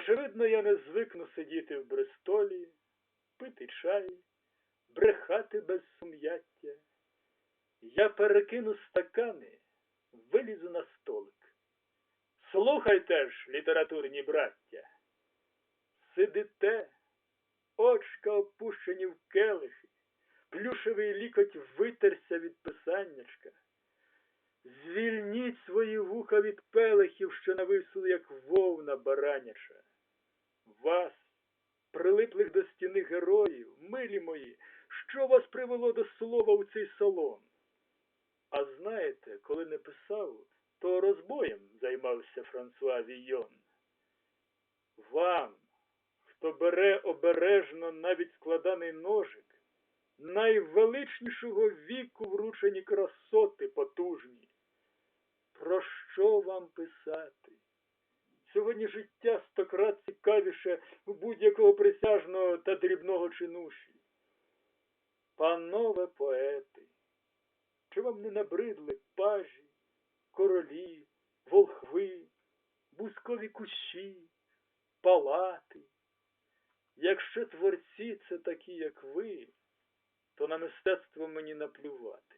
Очевидно, я не звикну сидіти в Бристолі, пити чай, брехати без сум'яття. Я перекину стакани, вилізу на столик. Слухайте ж, літературні браття. Сидите, очка опущені в келихи, плюшевий лікоть витерся від писаннячка. Звільніть свої вуха від пелехів, що нависли, як вовна бараняча. Вас, прилиплих до стіни героїв, милі мої, що вас привело до слова у цей салон? А знаєте, коли не писав, то розбоєм займався Франсуа Війон. Вам, хто бере обережно навіть складаний ножик, найвеличнішого віку вручені красоти потужні. Про що вам писати? Сьогодні життя стократ цікавіше у будь-якого присяжного та дрібного чинуші. Панове поети, чи вам не набридли пажі, королі, волхви, бускові кущі, палати? Якщо творці це такі, як ви, то на мистецтво мені наплювати.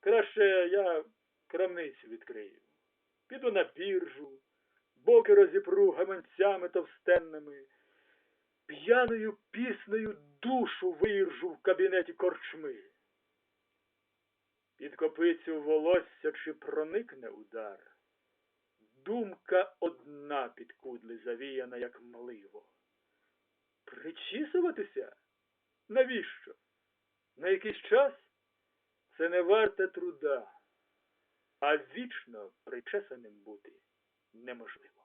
Краще я крамницю відкрию, піду на біржу, боки розіпру гаманцями товстенними, п'яною піснею душу виржу в кабінеті корчми. Під копицю волосся чи проникне удар, думка одна під кудли завіяна, як мливо. Причісуватися? Навіщо? На якийсь час? Це не варте труда, а вічно причесаним бути неможливо.